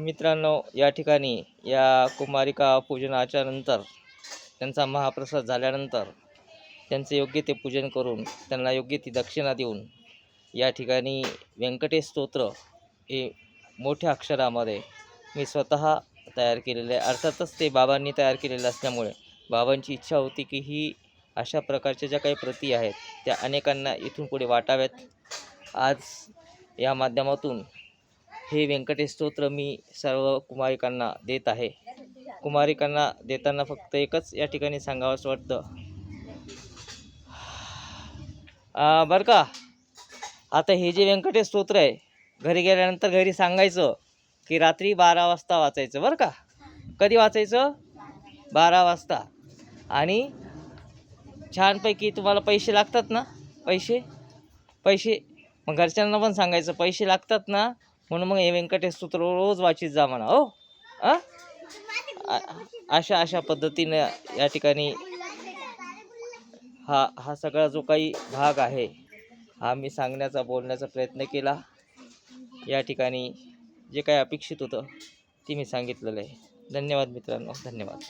मित्रांनो या ठिकाणी या कुमारिका पूजनाच्या नंतर त्यांचा महाप्रसाद झाल्यानंतर त्यांचे योग्य ते पूजन करून त्यांना योग्य ती दक्षिणा देऊन या ठिकाणी व्यंकटेश स्तोत्र हे मोठ्या अक्षरामध्ये मी स्वतः तयार केलेले आहे अर्थातच ते बाबांनी तयार केलेलं असल्यामुळे बाबांची इच्छा होती की ही अशा प्रकारच्या ज्या काही प्रती आहेत त्या अनेकांना इथून पुढे वाटाव्यात. आज या माध्यमातून हे व्यंकटेश स्तोत्र मी सर्व कुमारिकांना देत आहे. कुमारिकांना देताना फक्त एकच या ठिकाणी सांगावंच वाटतं. बरं का? आता हे जे व्यंकटेश स्तोत्र आहे घरी गेल्यानंतर घरी सांगायचं की रात्री बारा वाजता वाचायचं बरं का? कधी वाचायचं? बारा वाजता. आणि छानपैकी तुम्हाला पैसे लागतात ना? पैसे? पैसे? मग घरच्यांना पण सांगायचं पैसे लागतात ना? म्हणून मग हे व्यंकटेश स्तोत्र रोज वाचित जा म्हणा हो? अशा अशा पद्धतीनं या ठिकाणी हा हा सगळा जो काही भाग आहे हा मी सांगण्याचा बोलण्याचा प्रयत्न केला. या ठिकाणी जे काही अपेक्षित होतं ती मी सांगितलेलं आहे. धन्यवाद मित्रांनो धन्यवाद.